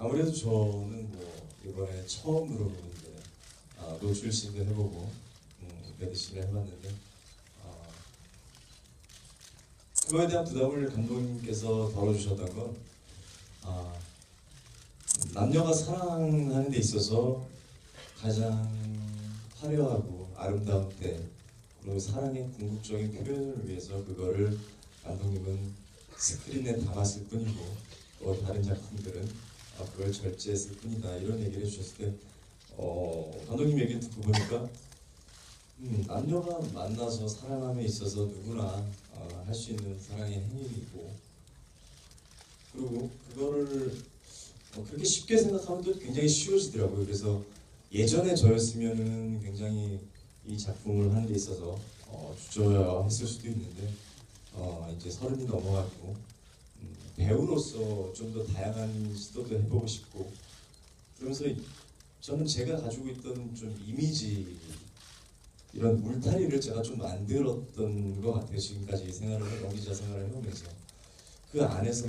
아무래도 저는 뭐 이번에 처음으로 이제 아, 노출신도 해보고 음, 매드신을 해봤는데 아, 그거에 대한 부담을 감독님께서 덜어주셨던 건 아, 남녀가 사랑하는 데 있어서 가장 화려하고 아름다운 때 그리고 사랑의 궁극적인 표현을 위해서 그거를 감독님은 스크린에 담았을 뿐이고 또 다른 작품들은 아, 그걸 절제했을 뿐이다 이런 얘기를 해주셨을 때 어, 감독님 얘기 듣고 보니까 음, 남녀가 만나서 사랑함에 있어서 누구나 어, 할수 있는 사랑의 행위이고 그리고 그거를 어, 그렇게 쉽게 생각하면 또 굉장히 쉬워지더라고요. 그래서 예전에 저였으면은 굉장히 이 작품을 하는 데 있어서 어, 주저했을 수도 있는데 어, 이제 서른이 넘어가고 음, 배우로서 좀 더 다양한 시도도 해보고 싶고 그러면서 이- 저는 제가 가지고 있던 좀 이미지 이런 울타리를 제가 좀 만들었던 것 같아요. 지금까지 생활을 연기자 생활을 해오면서. 그 안에서